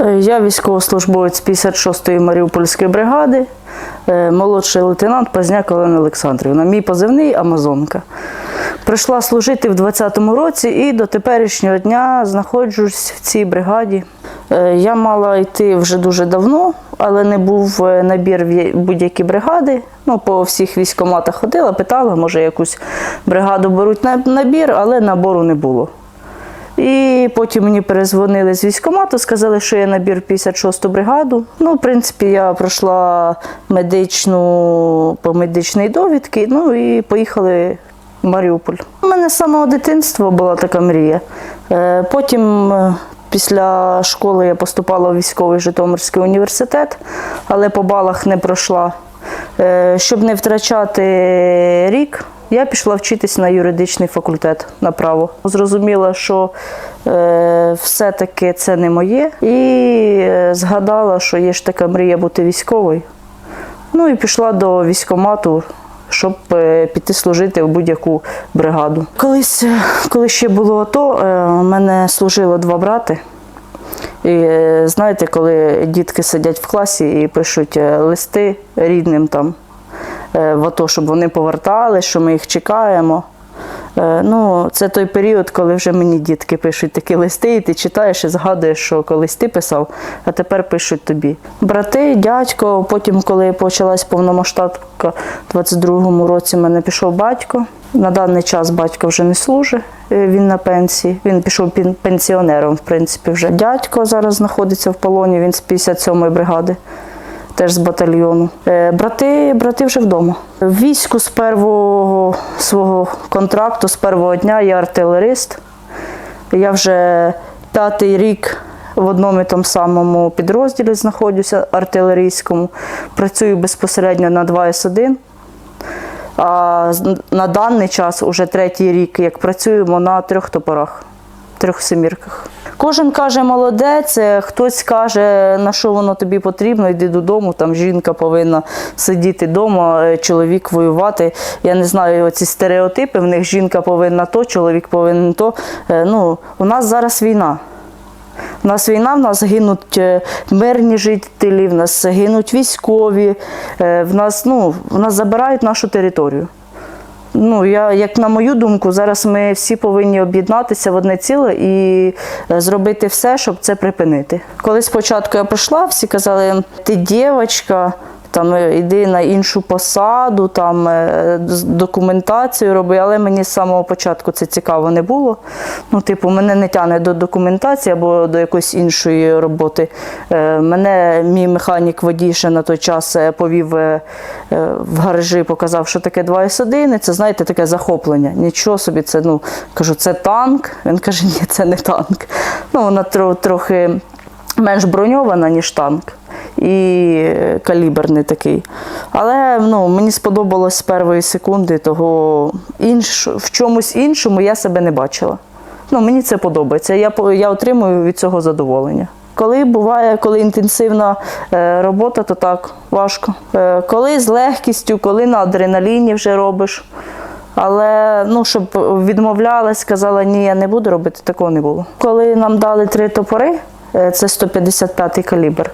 Е, Я військовослужбовець 56-ї Маріупольської бригади, е, молодший лейтенант Пазняк Олена Олександрівна. Мій позивний Амазонка. Прийшла служити в 20-му році і до теперішнього дня знаходжусь в цій бригаді. Е, Я мала йти вже дуже давно, але не був набір в будь-які бригади. Ну, по всіх військоматах ходила, питала, може якусь бригаду беруть на набір, але набору не було. І потім мені перезвонили з військкомату, сказали, що я набір 56-ту бригаду. Ну, в принципі, я пройшла медичну по медичній довідки, ну і поїхали в Маріуполь. У мене з самого дитинства була така мрія. Е, Потім е, після школи я поступала в військовий Житомирський університет, але по балах не пройшла. Е, Щоб не втрачати рік, я пішла вчитись на юридичний факультет на право. Зрозуміла, що е, все-таки це не моє, і е, згадала, що є ж така мрія бути військовою. Ну і пішла до військкомату, щоб е, піти служити в будь-яку бригаду. Колись, е, коли ще було АТО, е, у мене служило два брати. І знаєте, коли дітки сидять в класі і пишуть листи рідним там в АТО, щоб вони повертали, що ми їх чекаємо. Е, Ну, це той період, коли вже мені дітки пишуть такі листи, і ти читаєш і згадуєш, що колись ти писав, а тепер пишуть тобі. Брати, дядько, потім, коли почалась повномасштабка, у 22-му році в мене пішов батько. На даний час батько вже не служить, е, він на пенсії. Він пішов пенсіонером, в принципі, вже. Дядько зараз знаходиться в полоні, він з 57-ї бригади теж з батальйону. Е, Брати, брати вже вдома. В війську з першого свого контракту, з першого дня я артилерист. Я вже п'ятий рік в одному і тому самому підрозділі знаходжуся артилерійському. Працюю безпосередньо на 2С1. А на даний час, уже третій рік, як працюємо на трьох топорах, трьох семірках. Кожен каже молодець, е, хтось каже, на що воно тобі потрібно, йди додому, там жінка повинна сидіти вдома, чоловік воювати. Я не знаю, оці стереотипи, в них жінка повинна то, чоловік повинен то. Е, Ну, у нас зараз війна. У нас війна, в нас гинуть е, мирні жителі, в нас гинуть військові, е, в нас, ну, в нас забирають нашу територію. Ну, я, як на мою думку, зараз ми всі повинні об'єднатися в одне ціле і е, зробити все, щоб це припинити. Коли спочатку я прийшла, всі казали, ти дівчинка, там е, йди на іншу посаду, там е, документацію роби, але мені з самого початку це цікаво не було. Ну, типу, мене не тягне до документації або до якоїсь іншої роботи. Е, Мене мій механік водій ще на той час повів в гаражі, показав, що таке 2С1, це, знаєте, таке захоплення. Нічого собі, це, ну, кажу, це танк. Він каже, ні, це не танк. Ну, вона трохи менш броньована, ніж танк. І калібр такий. Але ну, мені сподобалось з першої секунди, того інш, в чомусь іншому я себе не бачила. Ну, мені це подобається. Я, я отримую від цього задоволення. Коли буває, коли інтенсивна е, робота, то так важко. Е, коли з легкістю, коли на адреналіні вже робиш. Але ну, щоб відмовлялась, сказала, ні, я не буду робити, такого не було. Коли нам дали три топори, е, це 155-й калібр.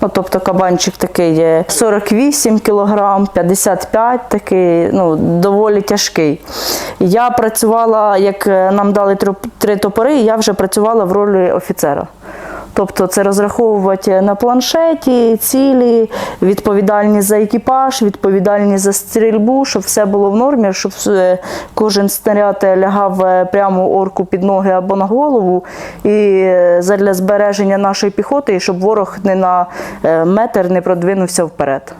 Ну, тобто кабанчик такий є 48 кг, 55 такий, ну, доволі тяжкий. Я працювала, як е, нам дали три топори, я вже працювала в ролі офіцера. Тобто це розраховувати на планшеті, цілі, відповідальність за екіпаж, відповідальність за стрільбу, щоб все було в нормі, щоб е, кожен снаряд лягав е, прямо орку під ноги або на голову. І е, задля збереження нашої піхоти, і щоб ворог не на е, метр не продвинувся вперед.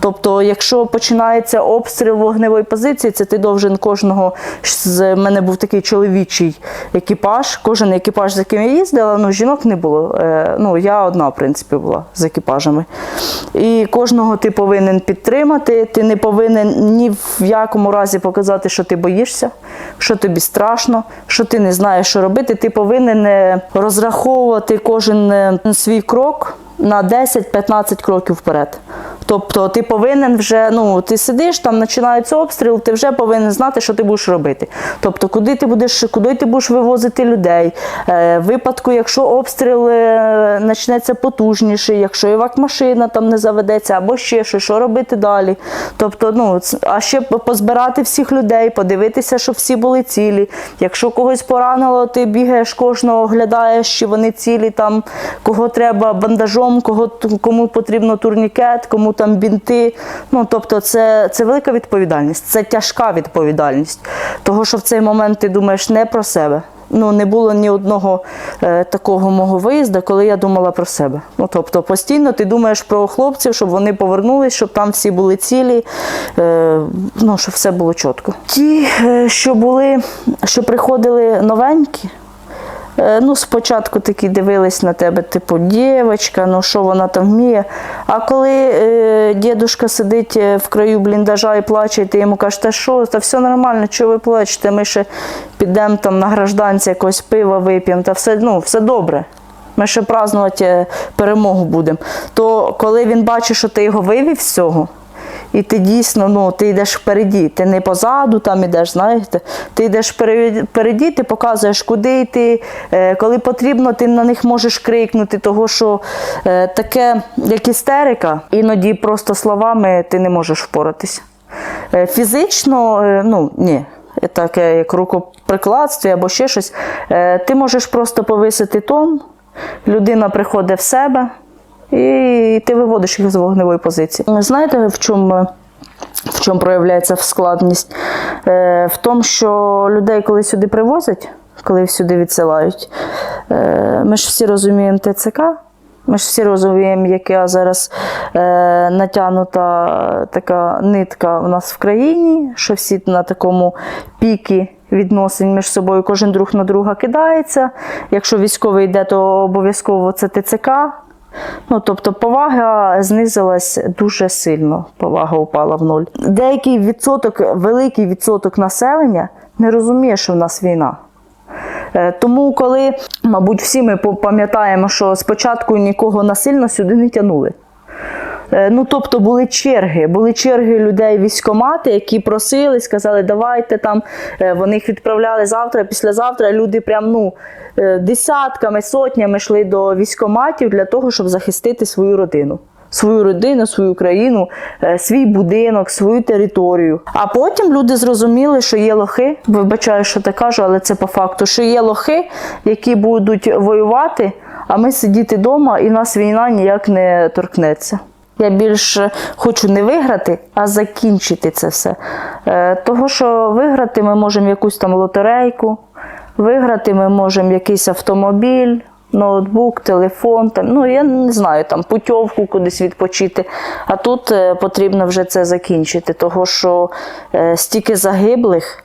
Тобто, якщо починається обстріл вогневої позиції, це ти должен кожного з мене був такий чоловічий екіпаж. Кожен екіпаж, з яким я їздила, ну жінок не було. Е, Ну я одна, в принципі, була з екіпажами. І кожного ти повинен підтримати. Ти не повинен ні в якому разі показати, що ти боїшся, що тобі страшно, що ти не знаєш, що робити. Ти повинен е, розраховувати кожен е, свій крок. На 10-15 кроків вперед. Тобто ти повинен вже, ну ти сидиш, там починається обстріл, ти вже повинен знати, що ти будеш робити. Тобто, куди ти будеш, куди ти будеш вивозити людей. Е, випадку, якщо обстріл е, почнеться потужніше, якщо івак-машина там не заведеться, або ще щось, що робити далі. Тобто, ну, а ще позбирати всіх людей, подивитися, щоб всі були цілі. Якщо когось поранило, ти бігаєш кожного, оглядаєш, чи вони цілі, там, кого треба бандажом, кого, кому потрібно турнікет, кому там бінти. Ну, тобто, це, це велика відповідальність, це тяжка відповідальність. Того, що в цей момент ти думаєш не про себе. Ну, не було ні одного е, такого мого виїзду, коли я думала про себе. Ну, тобто, постійно ти думаєш про хлопців, щоб вони повернулись, щоб там всі були цілі, е, ну, щоб все було чітко. Ті, е, що були, що приходили новенькі, Ну, спочатку такі дивились на тебе, типу, дівчинка, ну що вона там вміє. А коли е, дідушка сидить е, в краю бліндажа і плаче, і ти йому кажеш, та що, та все нормально, чого ви плачете? Ми ще підемо там на гражданці якось пива вип'ємо, та все, ну, все добре. Ми ще празднувати е, перемогу будемо. То коли він бачить, що ти його вивів з цього, і ти дійсно ну, ти йдеш впереді, ти не позаду там ідеш, знаєте, ти йдеш впереді, ти показуєш, куди йти, е, коли потрібно, ти на них можеш крикнути, того що е, таке, як істерика, іноді просто словами ти не можеш впоратися. Е, Фізично, ну ні. Таке, як рукоприкладство або ще щось, ти можеш просто повисити тон, людина приходить в себе, і ти виводиш їх з вогневої позиції. Знаєте, в чому, в чому проявляється складність? Е, в тому, що людей, коли сюди привозять, коли сюди відсилають, е, ми ж всі розуміємо ТЦК. Ми ж всі розуміємо, яка зараз е, натягнута така нитка в нас в країні, що всі на такому пікі відносин між собою, кожен друг на друга кидається. Якщо військовий йде, то обов'язково це ТЦК. Ну, тобто повага знизилась дуже сильно, повага упала в ноль. Деякий відсоток, великий відсоток населення не розуміє, що в нас війна. Е, Тому, коли, мабуть, всі ми пам'ятаємо, що спочатку нікого насильно сюди не тягнули. Е, Ну, тобто були черги, були черги людей військомати, які просили, сказали, давайте там. Е, Вони їх відправляли завтра, післязавтра. Люди прям ну, е, десятками, сотнями йшли до військоматів для того, щоб захистити свою родину. Свою родину, свою країну, свій будинок, свою територію. А потім люди зрозуміли, що є лохи. Вибачаю, що так кажу, але це по факту, що є лохи, які будуть воювати, а ми сидіти вдома, і нас війна ніяк не торкнеться. Я більше хочу не виграти, а закінчити це все. Е, Того, що виграти ми можемо якусь там лотерейку, виграти ми можемо якийсь автомобіль, ноутбук, телефон, там, ну я не знаю, там путівку кудись відпочити. А тут е, потрібно вже це закінчити, того що е, стільки загиблих.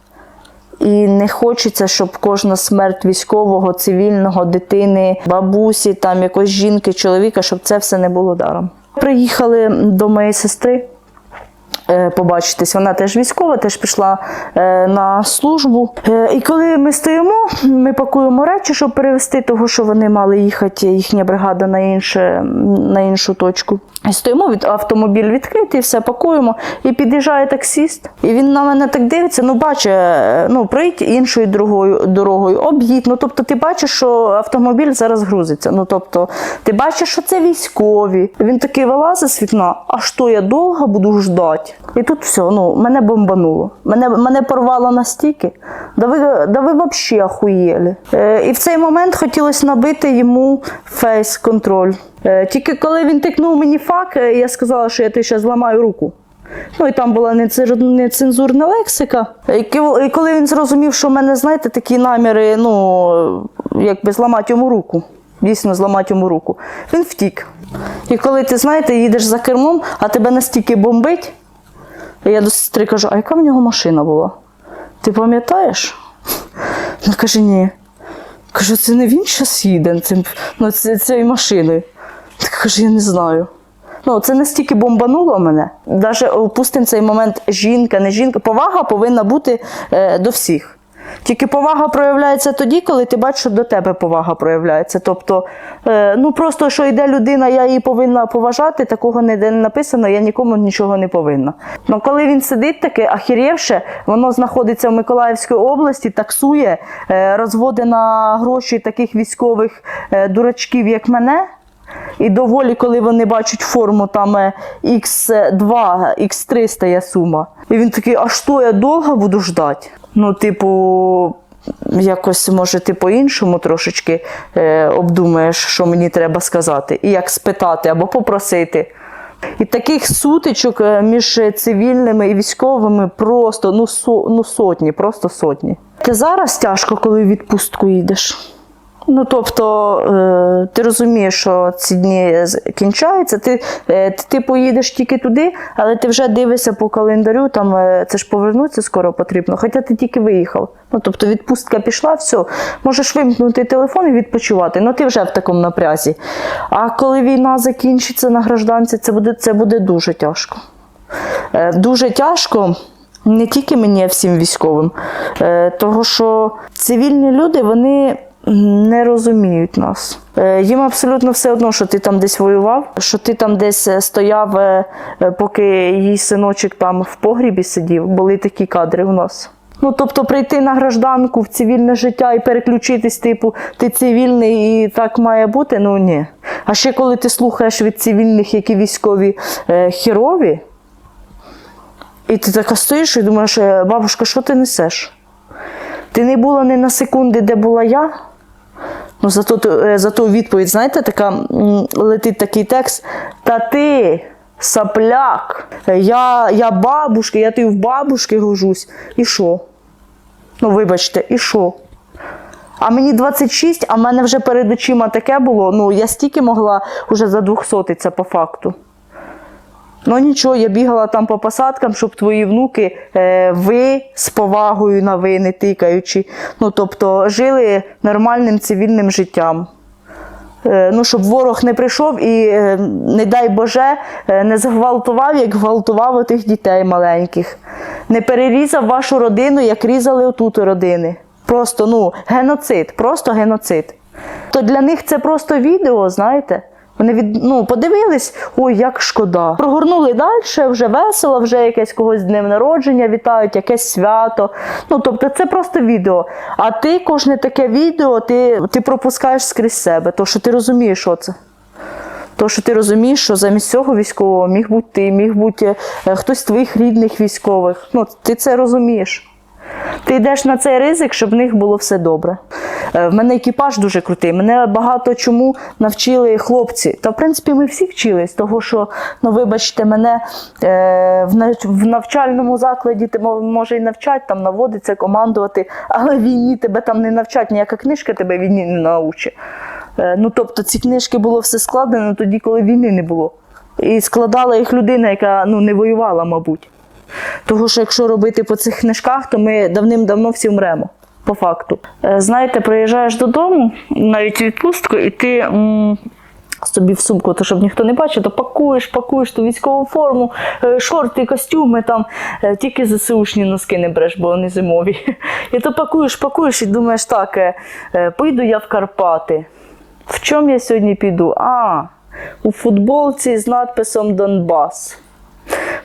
І не хочеться, щоб кожна смерть військового, цивільного, дитини, бабусі, там якоїсь жінки, чоловіка, щоб це все не було даром. Приїхали до моєї сестри побачитись. Вона теж військова, теж пішла е, на службу. Е, І коли ми стоїмо, ми пакуємо речі, щоб перевезти, того, що вони мали їхати, їхня бригада на, інше, на іншу точку. І стоїмо, від автомобіль відкритий, все пакуємо. І під'їжджає таксіст. І він на мене так дивиться, ну бачить, е, ну проїдь іншою дорогою, дорогою, об'їдь. Ну тобто ти бачиш, що автомобіль зараз грузиться. Ну тобто ти бачиш, що це військові. Він такий вилазить з вікна, а що я довго буду ждати? І тут все, ну мене бомбануло. Мене, мене порвало настільки. Да ви, да ви взагалі охуєли. Е, і в цей момент хотілося набити йому фейс-контроль. Е, тільки коли він тикнув мені фак, е, я сказала, що я тобі зараз зламаю руку. Ну і там була нецензурна лексика. І коли він зрозумів, що в мене, знаєте, такі наміри, ну, якби зламати йому руку. Дійсно, зламати йому руку. Він втік. І коли ти, знаєте, їдеш за кермом, а тебе настільки бомбить, і я до сестри кажу, а яка в нього машина була? Ти пам'ятаєш? Вона каже, ні. Кажу, це не він зараз їде цим, ну, цією машиною. Так каже, я не знаю. Ну, це настільки бомбануло мене. Навіть опустимо цей момент жінка, не жінка. Повага повинна бути е, до всіх. Тільки повага проявляється тоді, коли ти бачиш, що до тебе повага проявляється. Тобто, е, ну просто що йде людина, я її повинна поважати, такого ніде не написано, я нікому нічого не повинна. Ну коли він сидить таке, ахірєвше, воно знаходиться в Миколаївській області, таксує, е, розводить на гроші таких військових е, дурачків, як мене. І доволі, коли вони бачать форму там е, X2, X3 стає сума. І він такий, а що я довго буду ждати? Ну, типу, якось, може, ти по-іншому трошечки е, обдумаєш, що мені треба сказати, і як спитати або попросити. І таких сутичок е, між цивільними і військовими просто ну, со, ну сотні, просто сотні. Ти зараз тяжко, коли в відпустку їдеш. Ну, тобто, е, ти розумієш, що ці дні кінчаються, ти, е, ти, ти поїдеш тільки туди, але ти вже дивишся по календарю, там е, це ж повернутися скоро потрібно, хоча ти тільки виїхав. Ну, тобто відпустка пішла, все, можеш вимкнути телефон і відпочивати, ну ти вже в такому напрязі. А коли війна закінчиться на гражданці, це буде, це буде дуже тяжко. Дуже тяжко. Не тільки мені, а всім військовим. Того, що цивільні люди вони не розуміють нас. Е, Їм абсолютно все одно, що ти там десь воював, що ти там десь е, стояв, е, поки її синочок там в погрібі сидів. Були такі кадри у нас. Ну, тобто прийти на гражданку в цивільне життя і переключитись, типу, ти цивільний і так має бути, ну ні. А ще коли ти слухаєш від цивільних, які військові е, херові, і ти така стоїш і думаєш, «Е, бабушка, що ти несеш? Ти не була ні на секунди, де була я? Ну, зато, ту- е, зато відповідь, знаєте, така летить такий текст. Та ти, сапляк, я, я бабушка, я ти в бабушки гожусь. І що? Ну, вибачте, і що? А мені 26, а в мене вже перед очима таке було. Ну, я стільки могла вже за 200 це по факту. Ну нічого, я бігала там по посадкам, щоб твої внуки е, ви з повагою на ви, не тикаючи. Ну, тобто жили нормальним цивільним життям. Е, ну, щоб ворог не прийшов і, е, не дай Боже, е, не зґвалтував, як гвалтував отих дітей маленьких. Не перерізав вашу родину, як різали отут родини. Просто ну, геноцид, просто геноцид. То для них це просто відео, знаєте. Вони від, ну, подивились, ой, як шкода. Прогорнули далі, вже весело, вже якесь когось днем народження вітають, якесь свято. Ну, тобто це просто відео. А ти кожне таке відео ти, ти пропускаєш скрізь себе, тому що ти розумієш, що це. То, що ти розумієш, що замість цього військового міг бути ти, міг бути е, хтось з твоїх рідних військових. Ну, ти це розумієш. Ти йдеш на цей ризик, щоб в них було все добре. Е, В мене екіпаж дуже крутий. Мене багато чому навчили хлопці. Та в принципі ми всі вчились, того що, ну вибачте, мене е, в навчальному закладі ти мо- може і навчать, там наводиться, командувати, але війні тебе там не навчать, ніяка книжка тебе війні не научить. Е, Ну тобто ці книжки було все складено тоді, коли війни не було. І складала їх людина, яка ну, не воювала, мабуть. Того, що якщо робити по цих книжках, то ми давним-давно всі вмремо. По факту. Е, Знаєте, приїжджаєш додому, навіть відпустку, і ти м, собі в сумку, то щоб ніхто не бачив, то пакуєш, пакуєш ту військову форму, е, шорти, костюми, там е, тільки ЗСУшні носки не береш, бо вони зимові. І то пакуєш, пакуєш і думаєш, так, поїду я в Карпати. В чому я сьогодні піду? А, у футболці з надписом Донбас.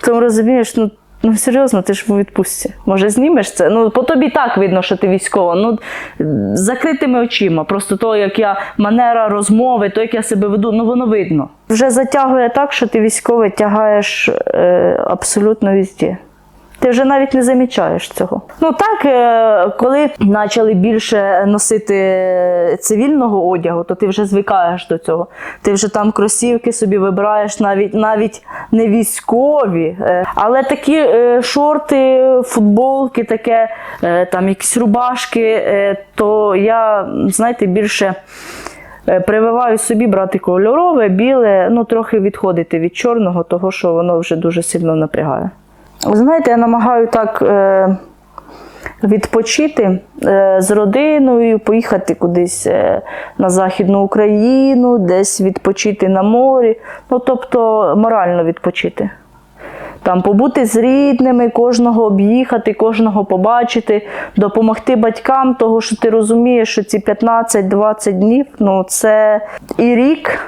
Тому розумієш, ну, ну серйозно, ти ж у відпустці. Може, знімеш це? Ну, по тобі так видно, що ти військова. Ну, з закритими очима. Просто то, як я манера розмови, то, як я себе веду, ну воно видно. Вже затягує так, що ти військовий тягаєш е, абсолютно везде. Ти вже навіть не замічаєш цього. Ну так, е, коли почали більше носити цивільного одягу, то ти вже звикаєш до цього. Ти вже там кросівки собі вибираєш навіть навіть не військові, е, але такі е, шорти, футболки, таке, там якісь рубашки, то я, знаєте, більше. Прививаю собі брати кольорове, біле, ну трохи відходити від чорного, того що воно вже дуже сильно напрягає. Ви знаєте, я намагаю так е, відпочити е, з родиною, поїхати кудись е, на Західну Україну, десь відпочити на морі, ну тобто морально відпочити. Там побути з рідними, кожного об'їхати, кожного побачити, допомогти батькам, того, що ти розумієш, що ці 15-20 днів, ну це і рік,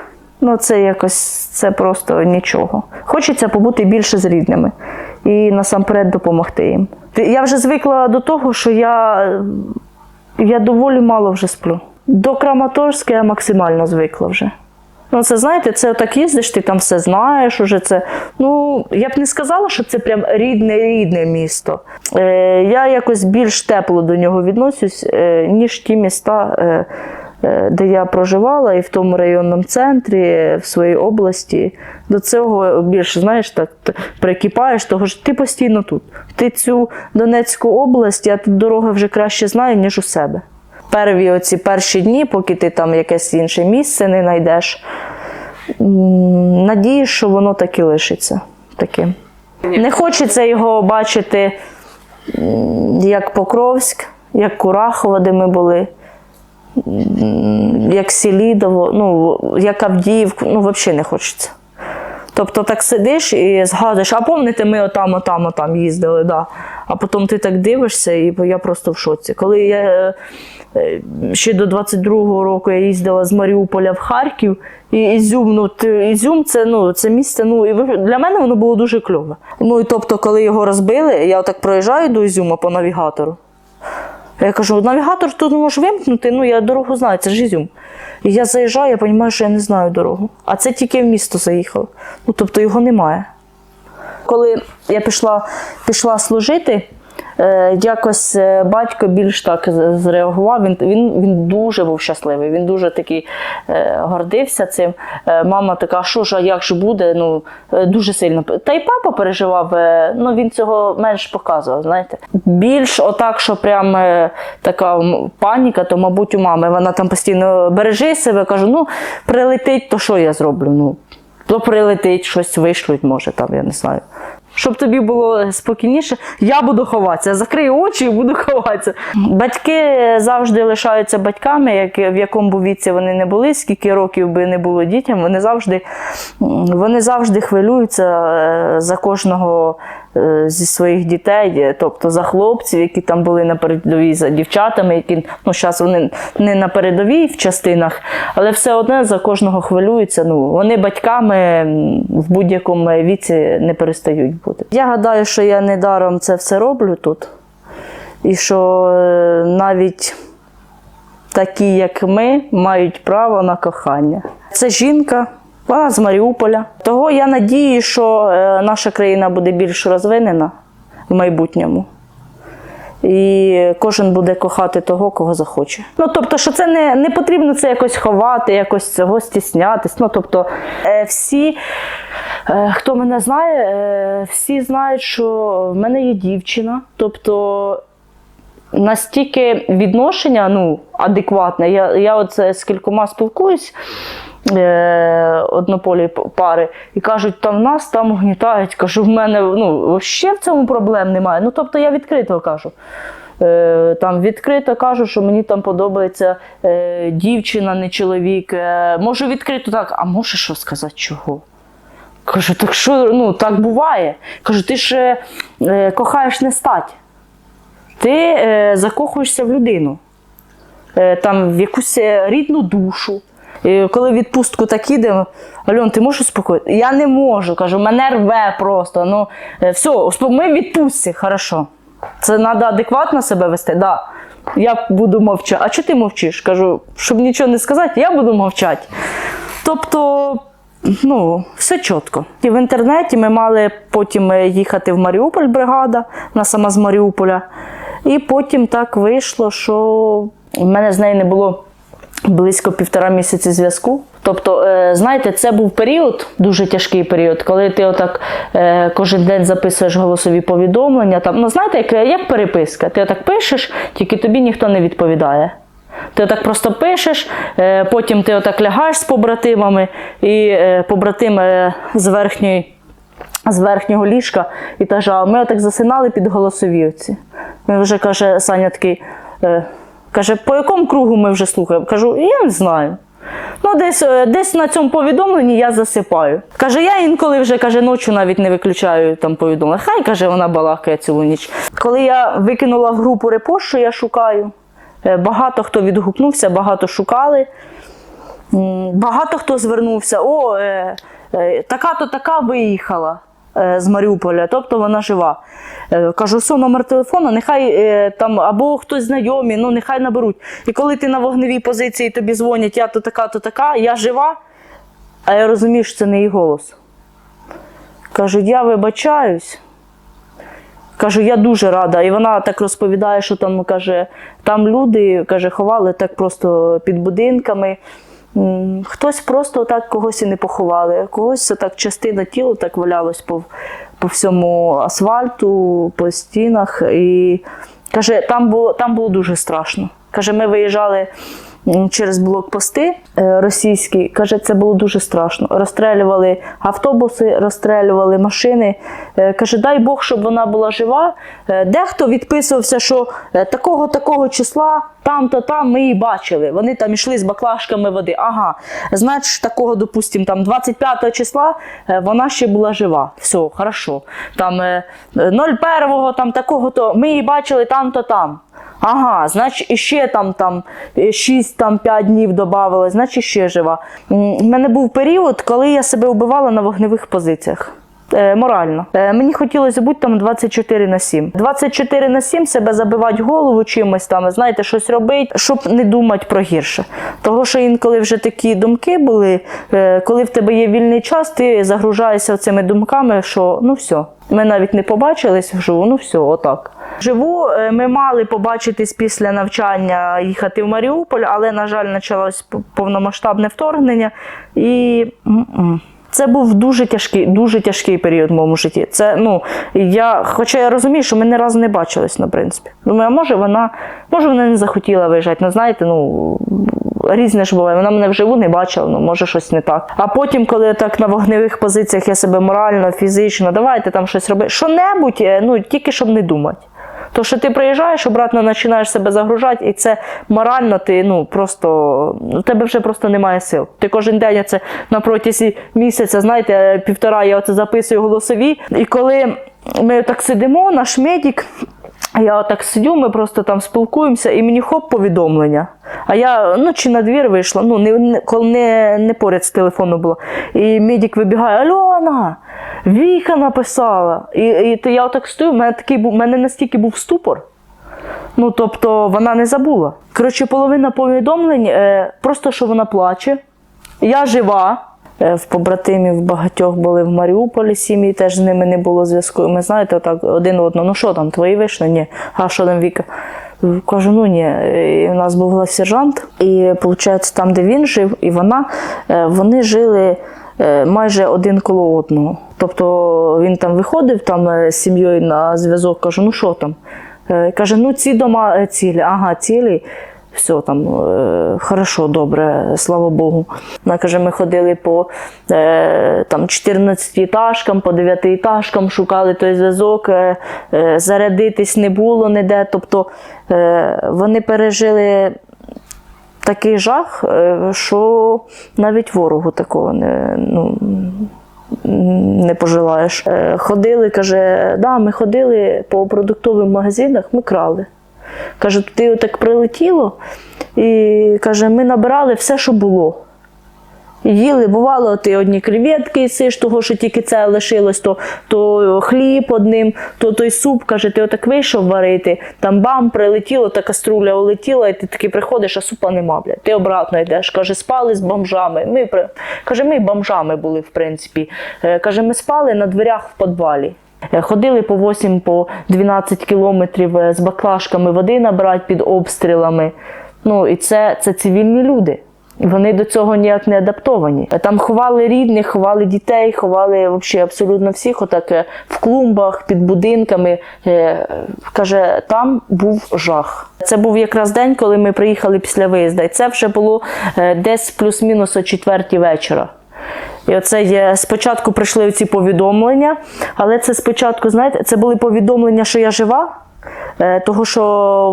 ну це якось це просто нічого. Хочеться побути більше з рідними і насамперед допомогти їм. Я вже звикла до того, що я, я доволі мало вже сплю. До Краматорська я максимально звикла вже. Ну, це знаєте, це так їздиш, ти там все знаєш уже це. Ну, я б не сказала, що це прям рідне рідне місто. Е, я якось більш тепло до нього відносюсь, е, ніж ті міста, е, е, де я проживала, і в тому районному центрі, е, в своїй області. До цього більше, знаєш, так прикипаєш, того що ти постійно тут. Ти цю Донецьку область, я тут дороги вже краще знаю, ніж у себе. Перві оці перші дні, поки ти там якесь інше місце не знайдеш, м, надіюсь, що воно так і лишиться таким. Не хочеться його бачити як Покровськ, як Курахово, де ми були, як Селідово, ну, як Авдіївку, ну, взагалі не хочеться. Тобто так сидиш і згадуєш, а пам'ятаєте, ми отам, отам, отам їздили, да. а потім ти так дивишся, і я просто в шоці. Коли я е, ще до 22-го року я їздила з Маріуполя в Харків, і Ізюм, ну, Ізюм це, ну, це місце, ну, і для мене воно було дуже кльове. Ну, і тобто, коли його розбили, я отак проїжджаю до Ізюма по навігатору. Я кажу, навігатор тут можеш вимкнути, ну я дорогу знаю, це ж Ізюм. І я заїжджаю, я розумію, що я не знаю дорогу. А це тільки в місто заїхав. Ну, тобто його немає. Коли я пішла, пішла служити, якось е, батько більш так зреагував. Він, він, він дуже був щасливий, він дуже такий е, гордився цим. Е, мама така, що ж, а як же буде? Ну, е, дуже сильно. Та й папа переживав, е, ну він цього менш показував, знаєте. Більш отак, що прям е, така паніка, то, мабуть, у мами. Вона там постійно бережи себе, кажу, ну, прилетить, то що я зроблю? Ну, то прилетить, щось вишлють, може, там, я не знаю. Щоб тобі було спокійніше, я буду ховатися. Закрию очі і буду ховатися. Батьки завжди лишаються батьками, як, в якому віці вони не були, скільки років би не було дітям, вони завжди, вони завжди хвилюються е, за кожного зі своїх дітей, е, тобто за хлопців, які там були на передовій, за дівчатами, які ну, зараз вони не на передовій в частинах, але все одно за кожного хвилюються. Ну, вони батьками в будь-якому віці не перестають бути. Я гадаю, що я недаром це все роблю тут, і що е, навіть такі, як ми, мають право на кохання. Це жінка, вона з Маріуполя. Того я надію, що е, наша країна буде більш розвинена в майбутньому. І кожен буде кохати того, кого захоче. Ну тобто, що це не, не потрібно це якось ховати, якось цього стіснятись. Ну тобто, е, всі, е, хто мене знає, всі знають, що в мене є дівчина. Тобто настільки відношення ну, адекватне. Я, я от з кількома спілкуюсь. Е, однополі пари і кажуть, там нас там угнітають. Кажу, в мене ну, ще в цьому проблем немає. Ну, тобто я відкрито кажу. Е, там відкрито кажу, що мені там подобається е, дівчина, не чоловік. Можу відкрито так, а можеш що сказати, чого? Кажу, так що ну, так буває. Кажу, ти ж е, кохаєш не стать. Ти е, закохуєшся в людину, е, там, в якусь рідну душу. І коли відпустку так їдемо, Альон, ти можеш успокоїти? Я не можу, кажу, мене рве просто. Ну, е, все, ми в відпустці, хорошо. Це треба адекватно себе вести. Да. Я буду мовчати. А чого ти мовчиш? Кажу, щоб нічого не сказати, я буду мовчати. Тобто, ну, все чітко. І в інтернеті ми мали потім е, їхати в Маріуполь, бригада, вона сама з Маріуполя. І потім так вийшло, що в мене з нею не було близько півтора місяці зв'язку. Тобто, е, знаєте, це був період, дуже тяжкий період, коли ти отак е, кожен день записуєш голосові повідомлення. Там, ну, знаєте, як, як переписка. Ти отак пишеш, тільки тобі ніхто не відповідає. Ти отак просто пишеш, е, потім ти отак лягаєш з побратимами, і побратим е, з верхньої з верхнього ліжка і каже, а ми отак засинали під голосові оці. Він вже каже, Саня такий, каже, по якому кругу ми вже слухаємо? Кажу, я не знаю. Ну, десь, е, десь на цьому повідомленні я засипаю. Каже, я інколи вже каже, ночі навіть не виключаю там повідомлення. Хай каже, вона балакає цілу ніч. Коли я викинула в групу репост, що я шукаю, е, багато хто відгукнувся, багато шукали. Багато хто звернувся, о, е, така-то така виїхала з Маріуполя, тобто вона жива. Е, кажу, все, номер телефону, нехай е, там або хтось знайомий, ну нехай наберуть. І коли ти на вогневій позиції тобі дзвонять, я то така, то така, я жива, а я розумію, що це не її голос. Кажу, я вибачаюсь. Кажу, я дуже рада. І вона так розповідає, що там каже, там люди каже, ховали так просто під будинками. Хтось просто так когось і не поховали, когось так частина тіла так валялась по, по всьому асфальту, по стінах. І каже, там було, там було дуже страшно. Каже, ми виїжджали через блокпости е, російські. Каже, це було дуже страшно. Розстрелювали автобуси, розстрелювали машини. Е, Каже, дай Бог, щоб вона була жива. Е, Дехто відписувався, що такого такого числа там-то там ми її бачили. Вони там йшли з баклажками води. Ага, значить, такого, допустимо, там 25 числа вона ще була жива. Все, хорошо. Там е, е, 01 там такого то ми її бачили там-то там. Ага, значить, іще там, там 6 там, 5 днів додавали, значить ще жива. У мене був період, коли я себе вбивала на вогневих позиціях. Е, морально. Е, мені хотілося бути там 24 на 7. 24 на 7 себе забивати голову чимось там, знаєте, щось робити, щоб не думати про гірше. Того, що інколи вже такі думки були, е, коли в тебе є вільний час, ти загружаєшся цими думками, що ну все, ми навіть не побачились вживу, ну все, отак. Живу, ми мали побачитись після навчання їхати в Маріуполь, але, на жаль, почалось повномасштабне вторгнення. І. це був дуже тяжкий, дуже тяжкий період в моєму житті. Це, ну, я, хоча я розумію, що ми ні разу не бачились, на принципі. Думаю, а може вона, може вона не захотіла виїжджати. Ну, знаєте, ну. Різне ж буває, вона мене вживу не бачила, ну може щось не так. А потім, коли так на вогневих позиціях я себе морально, фізично, давайте там щось робити. Що-небудь, е, ну тільки щоб не думати. То, що ти приїжджаєш, обратно починаєш себе загружати, і це морально ти ну просто у тебе вже просто немає сил. Ти кожен день це на протязі місяця, знаєте, півтора я оце записую голосові. І коли ми так сидимо, наш медик. Я отак сидю, ми просто там спілкуємося, і мені хоп повідомлення. А я ну, чи на двір вийшла, ну не, не, не поряд з телефону було. І медик вибігає: Альона, Віка написала. І, і то я отак стою, в мене такий був, в мене настільки був ступор. Ну, тобто вона не забула. Коротше, половина повідомлень, е, просто що вона плаче. Я жива. Е, В побратимів багатьох були в Маріуполі сім'ї, теж з ними не було зв'язку. Ми знаєте, отак один одного, ну що там, твої вийшли? Ні. А що там Віка? Кажу, ну ні. І у нас був сержант, і виходить, там, де він жив, і вона, е, вони жили майже один коло одного. Тобто він там виходив там е, з сім'єю на зв'язок, кажу, ну що там? Е, Каже, ну ці дома е, цілі, ага, цілі. Все там е, хорошо, добре, слава Богу. Вона каже, ми ходили по е, там 14 етажкам, по 9 етажкам, шукали той зв'язок, е, е, зарядитись не було ніде. Тобто е, вони пережили такий жах, е, що навіть ворогу такого не. Ну, не пожелаєш. Е, Ходили, каже, да, ми ходили по продуктовим магазинах, ми крали. Каже, туди отак прилетіло, і каже, ми набирали все, що було. Їли, бувало, ти одні креветки їсиш, того, що тільки це лишилось, то, то хліб одним, то той суп, каже, ти отак вийшов варити, там бам, прилетіло, та каструля улетіла, і ти такий приходиш, а супа нема, блядь. Ти обратно йдеш. Каже, спали з бомжами. Ми, каже, ми бомжами були, в принципі. Е, Каже, ми спали на дверях в підвалі. Е, Ходили по 8 по 12 кілометрів е, з баклажками води набрати під обстрілами. Ну і це, це цивільні люди. Вони до цього ніяк не адаптовані. Там ховали рідних, ховали дітей, ховали взагалі абсолютно всіх. Отак е, в клумбах, під будинками. Е, Каже, там був жах. Це був якраз день, коли ми приїхали після виїзду. І це вже було е, десь плюс-мінус о четвертій вечора. І оце є, спочатку прийшли ці повідомлення, але це спочатку, знаєте, це були повідомлення, що я жива. Е, Того, що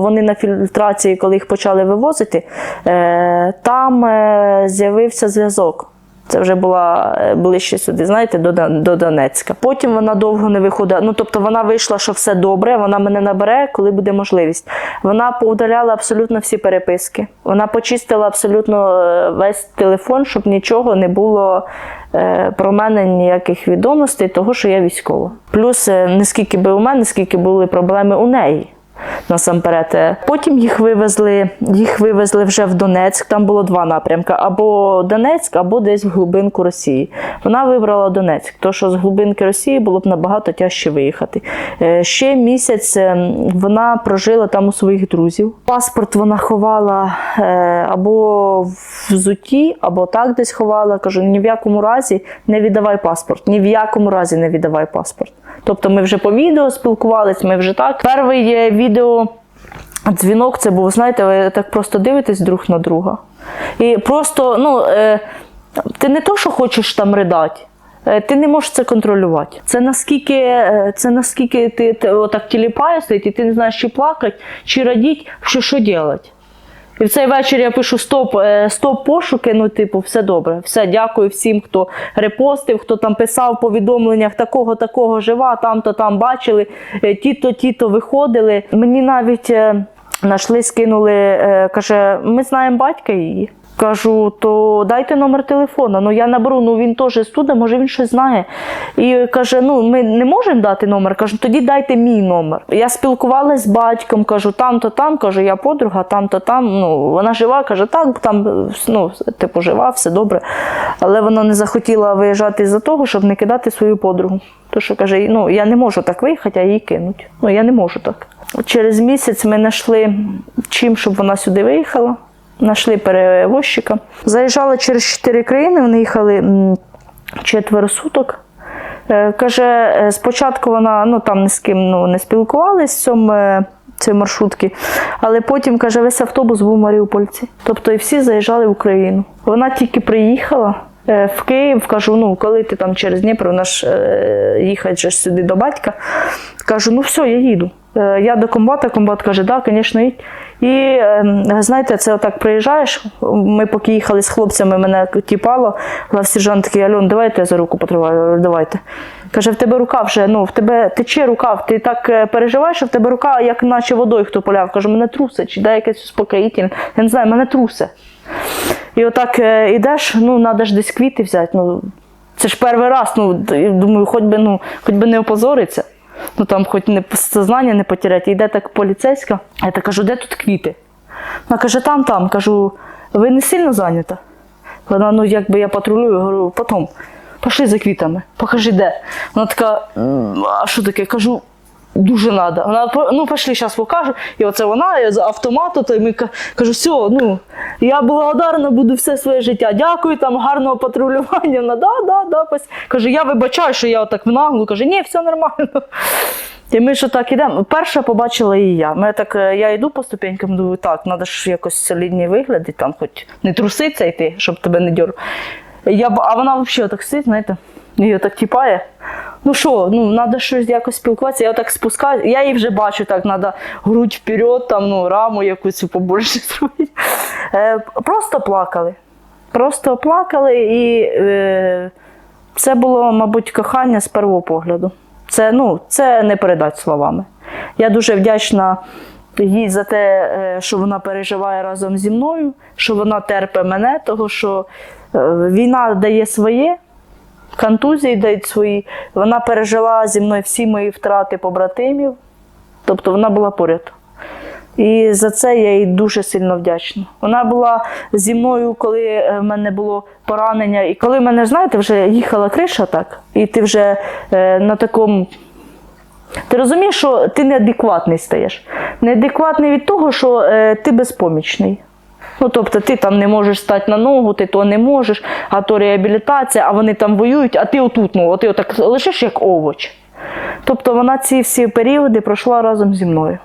вони на фільтрації, коли їх почали вивозити, е, там е, з'явився зв'язок. Це вже була е, ближче сюди, знаєте, до, до Донецька. Потім вона довго не виходила. Ну, тобто вона вийшла, що все добре, вона мене набере, коли буде можливість. Вона поудаляла абсолютно всі переписки. Вона почистила абсолютно е, весь телефон, щоб нічого не було е, про мене ніяких відомостей, того, що я військова. Плюс е, не скільки би у мене, скільки були проблеми у неї насамперед. Е, Потім їх вивезли, їх вивезли вже в Донецьк. Там було два напрямки: або Донецьк, або десь в глибинку Росії. Вона вибрала Донецьк, тому що з глибинки Росії було б набагато тяжче виїхати. Е, Ще місяць е, вона прожила там у своїх друзів. Паспорт вона ховала е, або в взуті, або так десь ховала. Кажу, ні в якому разі не віддавай паспорт, ні в якому разі не віддавай паспорт. Тобто ми вже по відео спілкувались, ми вже так. Перший відео дзвінок це був, знаєте, ви так просто дивитесь друг на друга. І просто, ну, е, ти не то, що хочеш там ридати. е, Ти не можеш це контролювати. Це наскільки, е, це наскільки ти, ти отак тіліпає і ти не знаєш, чи плакати, чи радіти, що що робити. І в цей вечір я пишу стоп, е, стоп пошуки. Ну, типу, все добре. Все, дякую всім, хто репостив, хто там писав повідомленнях такого, такого жива, там-то там бачили, е, ті-то, ті-то виходили. Мені навіть знайшли, скинули, е, каже, ми знаємо батька її. Кажу, то дайте номер телефона. Ну я наберу, ну він теж студент, може він щось знає. І каже: ну ми не можемо дати номер. Кажу, тоді дайте мій номер. Я спілкувалася з батьком, кажу, там-то там, кажу, я подруга, там-то там. Ну вона жива, каже, так, там ну, типу, жива, все добре. Але вона не захотіла виїжджати з-за того, щоб не кидати свою подругу. То що каже, ну я не можу так виїхати, а її кинуть. Ну я не можу так. Через місяць ми знайшли чим, щоб вона сюди виїхала. Нашли перевозчика. Заїжджали через чотири країни, вони їхали четверо суток. Е, Каже, е, спочатку вона ну, там ні з ким ну, не спілкувалась в цьому, е, цій маршрутці, але потім каже, весь автобус був у Маріупольці. Тобто і всі заїжджали в Україну. Вона тільки приїхала. В Київ кажу, ну коли ти там через Дніпро, вона ж їхати ж сюди до батька. Кажу, ну все, я їду. Я до комбата, комбат каже, да, звісно, їдь. І е, знаєте, це отак приїжджаєш. Ми поки їхали з хлопцями, мене тіпало. Главсержант такий, Альон, давайте я за руку потриваю. Давайте. Каже, в тебе рука вже, ну, в тебе тече рука, ти так е, переживаєш, що в тебе рука, як наче водою хто поляв. Кажу, мене трусе, чи дай якесь успокоїтельне. Я не знаю, мене трусе. І отак е, ідеш, ну, треба ж десь квіти взяти. Ну, це ж перший раз, ну, думаю, хоч би, ну, хоч би не опозориться. Ну там хоч не сознання не потеряти. Йде так поліцейська. Я так кажу, де тут квіти? Вона каже, там, там. Кажу, ви не сильно зайнята? Вона, ну якби я патрулюю, говорю, потім. Пошли за квітами, покажи де. Вона така, а що таке? Кажу, дуже треба. Вона «По- ну пішли, зараз покажу. І оце вона я з автомату, то й ми кажу, все, ну я благодарна буду все своє життя. Дякую, там гарного патрулювання. Вона, да, да, да. пос-». Каже, я вибачаю, що я отак в наглу. Каже, ні, все нормально. І ми що так ідемо. Перша побачила і я. Ми так, е, я йду по ступенькам, думаю, так, треба ж якось солідні вигляди, там хоч не труситься йти, щоб тебе не дьор. Я, а вона взагалі так сидить, знаєте, її так тіпає. Ну що, ну треба щось якось спілкуватися. Я так спускаю, я її вже бачу, так треба грудь вперед, там, ну, раму якусь побольше зробити. Е, просто плакали. Просто плакали, і е, це було, мабуть, кохання з першого погляду. Це, ну, це не передати словами. Я дуже вдячна їй за те, е, що вона переживає разом зі мною, що вона терпе мене, того що е, війна дає своє, контузії дають свої. Вона пережила зі мною всі мої втрати побратимів, тобто вона була поряд. І за це я їй дуже сильно вдячна. Вона була зі мною, коли е, в мене було поранення, і коли в мене, знаєте, вже їхала криша так, і ти вже е, на такому. Ти розумієш, що ти неадекватний стаєш. Неадекватний від того, що е, ти безпомічний. Ну, тобто ти там не можеш стати на ногу, ти то не можеш, а то реабілітація, а вони там воюють, а ти отут, ну, ти отак лишиш як овоч. Тобто вона ці всі періоди пройшла разом зі мною.